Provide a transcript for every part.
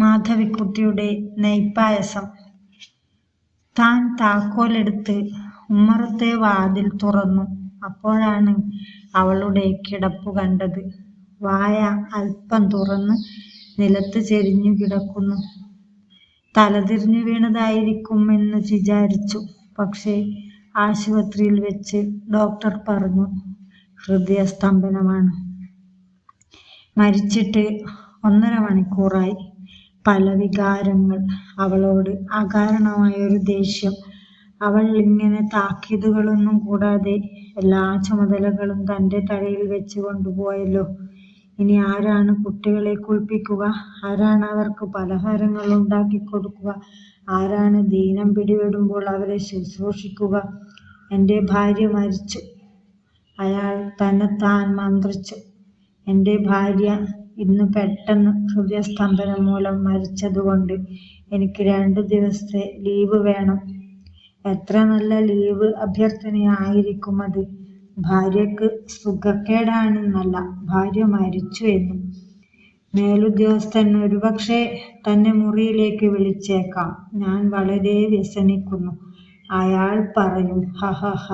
മാധവിക്കുട്ടിയുടെ നെയ്പായസം. താൻ താക്കോലെടുത്ത് ഉമ്മറത്തെ വാതിൽ തുറന്നു. അപ്പോഴാണ് അവളുടെ കിടപ്പ് കണ്ടത്. വായ അല്പം തുറന്ന് നിലത്ത് ചെരിഞ്ഞു കിടക്കുന്നു. തലതിരിഞ്ഞു വീണതായിരിക്കും എന്ന് വിചാരിച്ചു. പക്ഷേ ആശുപത്രിയിൽ വെച്ച് ഡോക്ടർ പറഞ്ഞു ഹൃദയസ്തംഭനമാണ്. മരിച്ചിട്ട് ഒന്നര മണിക്കൂറായി. പല വികാരങ്ങൾ അവളോട് അകാരണമായ ഒരു ദേഷ്യം. അവൾ ഇങ്ങനെ താക്കീതുകളൊന്നും കൂടാതെ എല്ലാ ചുമതലകളും തന്റെ തലയിൽ വെച്ച് കൊണ്ടുപോയല്ലോ. ഇനി ആരാണ് കുട്ടികളെ കുളിപ്പിക്കുക? ആരാണ് അവർക്ക് പലഹാരങ്ങൾ ഉണ്ടാക്കി കൊടുക്കുക? ആരാണ് ദീനം പിടിപെടുമ്പോൾ അവരെ ശുശ്രൂഷിക്കുക? എന്റെ ഭാര്യ മരിച്ചു. അയാൾ തന്നെത്താൻ മന്ത്രിച്ചു. എന്റെ ഭാര്യ ഇന്ന് പെട്ടെന്ന് ഹൃദയസ്തംഭനം മൂലം മരിച്ചതുകൊണ്ട് എനിക്ക് രണ്ടു ദിവസത്തെ ലീവ് വേണം. എത്ര നല്ല ലീവ് അഭ്യർത്ഥനയായിരിക്കും അത്? ഭാര്യക്ക് സുഖക്കേടാണെന്നല്ല ഭാര്യ മരിച്ചു എന്നും. മേലുദ്യോഗസ്ഥൻ ഒരുപക്ഷെ തന്നെ മുറിയിലേക്ക് വിളിച്ചേക്കാം. ഞാൻ വളരെ വ്യസനിക്കുന്നു. അയാൾ പറയും ഹഹ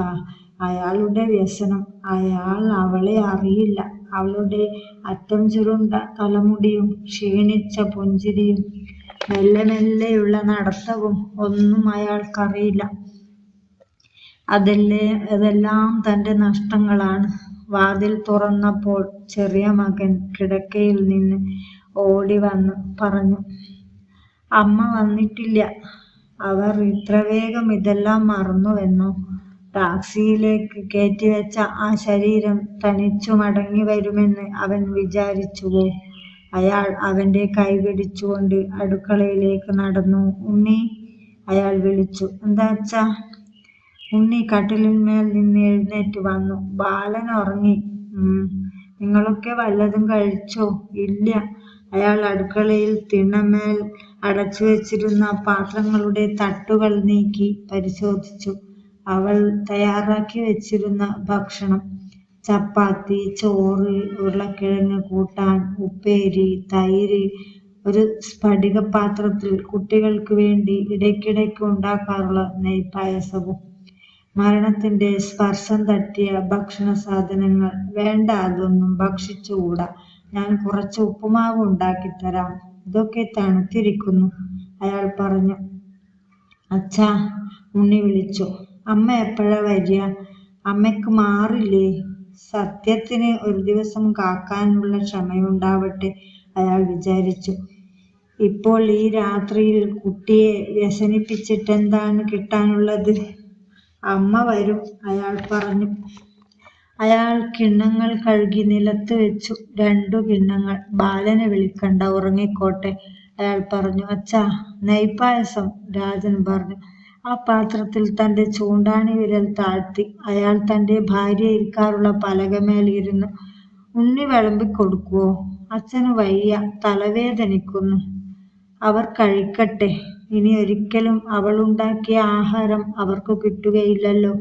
അയാളുടെ വ്യസനം അയാൾ അവളെ അറിയില്ല. അവളുടെ അറ്റം ചുരുണ്ട തലമുടിയും ക്ഷീണിച്ച പുഞ്ചിരിയും മെല്ലെ മെല്ലെയുള്ള നടത്തവും ഒന്നും അയാൾക്കറിയില്ല. അതല്ലേ അതെല്ലാം തന്റെ നഷ്ടങ്ങളാണ്. വാതിൽ തുറന്നപ്പോൾ ചെറിയ മകൻ കിടക്കയിൽ നിന്ന് ഓടി വന്ന് പറഞ്ഞു അമ്മ വന്നിട്ടില്ല. അവർ ഇത്ര വേഗം ഇതെല്ലാം മറന്നുവെന്നോ? ടാക്സിയിലേക്ക് കയറ്റിവെച്ച ആ ശരീരം തനിച്ചു മടങ്ങി വരുമെന്ന് അവൻ വിചാരിച്ചുവോ? അയാൾ അവന്റെ കൈ പിടിച്ചുകൊണ്ട് അടുക്കളയിലേക്ക് നടന്നു. ഉണ്ണി അയാൾ വിളിച്ചു എന്താ അച്ഛാ? ഉണ്ണി കട്ടിലിന്മേൽ നിന്ന് എഴുന്നേറ്റ് വന്നു ബാലൻ ഉറങ്ങി. നിങ്ങളൊക്കെ വല്ലതും കഴിച്ചോ? ഇല്ല. അയാൾ അടുക്കളയിൽ തിണ്ണമേൽ അടച്ചു വെച്ചിരുന്ന പാത്രങ്ങളുടെ തട്ടുകൾ നീക്കി പരിശോധിച്ചു. അവൾ തയ്യാറാക്കി വെച്ചിരുന്ന ഭക്ഷണം ചപ്പാത്തി ചോറ് ഉരുളക്കിഴങ്ങ് കൂട്ടാൻ ഉപ്പേരി തൈര് ഒരു സ്ഫടിക പാത്രത്തിൽ കുട്ടികൾക്ക് വേണ്ടി ഇടയ്ക്കിടയ്ക്ക് ഉണ്ടാക്കാറുള്ള നെയ്പായസവും. മരണത്തിന്റെ സ്പർശം തട്ടിയ ഭക്ഷണ സാധനങ്ങൾ വേണ്ട അതൊന്നും ഭക്ഷിച്ചുകൂടാ. ഞാൻ കുറച്ച് ഉപ്പുമാവ് ഉണ്ടാക്കിത്തരാം. ഇതൊക്കെ തണുത്തിരിക്കുന്നു. അയാൾ പറഞ്ഞു. അച്ഛാ ഉണ്ണി വിളിച്ചു. അമ്മ എപ്പോഴാ വരിക? അമ്മയ്ക്ക് മാറില്ലേ? സത്യത്തിന് ഒരു ദിവസം കാക്കാനുള്ള ക്ഷമയുണ്ടാവട്ടെ അയാൾ വിചാരിച്ചു. ഇപ്പോൾ ഈ രാത്രിയിൽ കുട്ടിയെ വ്യസനിപ്പിച്ചിട്ടെന്താണ് കിട്ടാനുള്ളത്? അമ്മ വരും അയാൾ പറഞ്ഞു. അയാൾ കിണ്ണങ്ങൾ കഴുകി നിലത്ത് വെച്ചു. രണ്ടു കിണ്ണങ്ങൾ. ബാലനെ വിളിക്കണ്ട ഉറങ്ങിക്കോട്ടെ അയാൾ പറഞ്ഞു. അച്ഛാ നെയ്പായസം രാജൻ പറഞ്ഞു. ആ പാത്രത്തിൽ തന്റെ ചൂണ്ടാണി വിരൽ താഴ്ത്തി. അയാൾ തന്റെ ഭാര്യ ഇരിക്കാറുള്ള പലകമേൽ ഇരുന്ന് ഉണ്ണി വിളമ്പി കൊടുക്കുവോ അച്ഛന് വയ്യ തലവേദനിക്കുന്നു. അവർ കഴിക്കട്ടെ. ഇനി ഒരിക്കലും അവളുണ്ടാക്കിയ ആഹാരം അവർക്ക് കിട്ടുകയില്ലല്ലോ.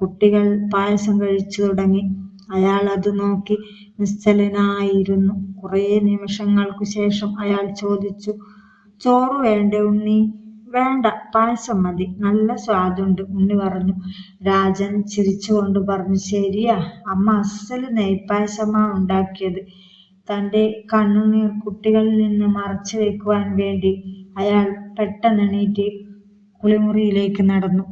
കുട്ടികൾ പായസം കഴിച്ചു തുടങ്ങി. അയാൾ അത് നോക്കി നിശ്ചലനായിരുന്നു. കുറേ നിമിഷങ്ങൾക്കു ശേഷം അയാൾ ചോദിച്ചു ചോറ് വേണ്ടേ ഉണ്ണി? വേണ്ട പായസം മതി. നല്ല സ്വാദുണ്ട്. ഉണ്ണി പറഞ്ഞു. രാജൻ ചിരിച്ചുകൊണ്ട് പറഞ്ഞു ശരിയാ. അമ്മ അസൽ നെയ്പായസമാ ഉണ്ടാക്കിയത്. തന്റെ കണ്ണുനീർ കുട്ടികളിൽ നിന്ന് മറച്ചു വെക്കുവാൻ വേണ്ടി അയാൾ പെട്ടെന്ന് എണീറ്റ് കുളിമുറിയിലേക്ക് നടന്നു.